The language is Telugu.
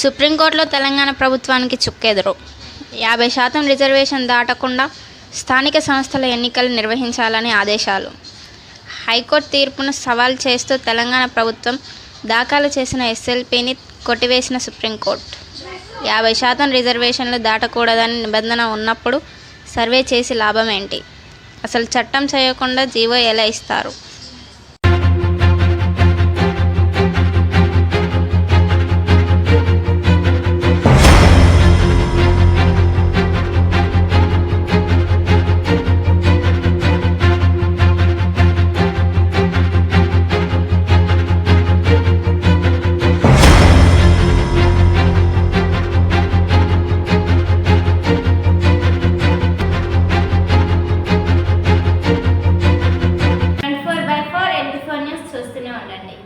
సుప్రీంకోర్టులో తెలంగాణ ప్రభుత్వానికి చుక్కెదురు. యాభై శాతం రిజర్వేషన్ దాటకుండా స్థానిక సంస్థల ఎన్నికలు నిర్వహించాలని ఆదేశాలు. హైకోర్టు తీర్పును సవాల్ చేస్తూ తెలంగాణ ప్రభుత్వం దాఖలు చేసిన ఎస్ఎల్పీని కొట్టివేసిన సుప్రీంకోర్టు. యాభై శాతం రిజర్వేషన్లు దాటకూడదని నిబంధన ఉన్నప్పుడు సర్వే చేసి లాభం ఏంటి అసలు చట్టం చేయకుండా జీవో ఎలా ఇస్తారు? చూస్తూనే ఉండండి.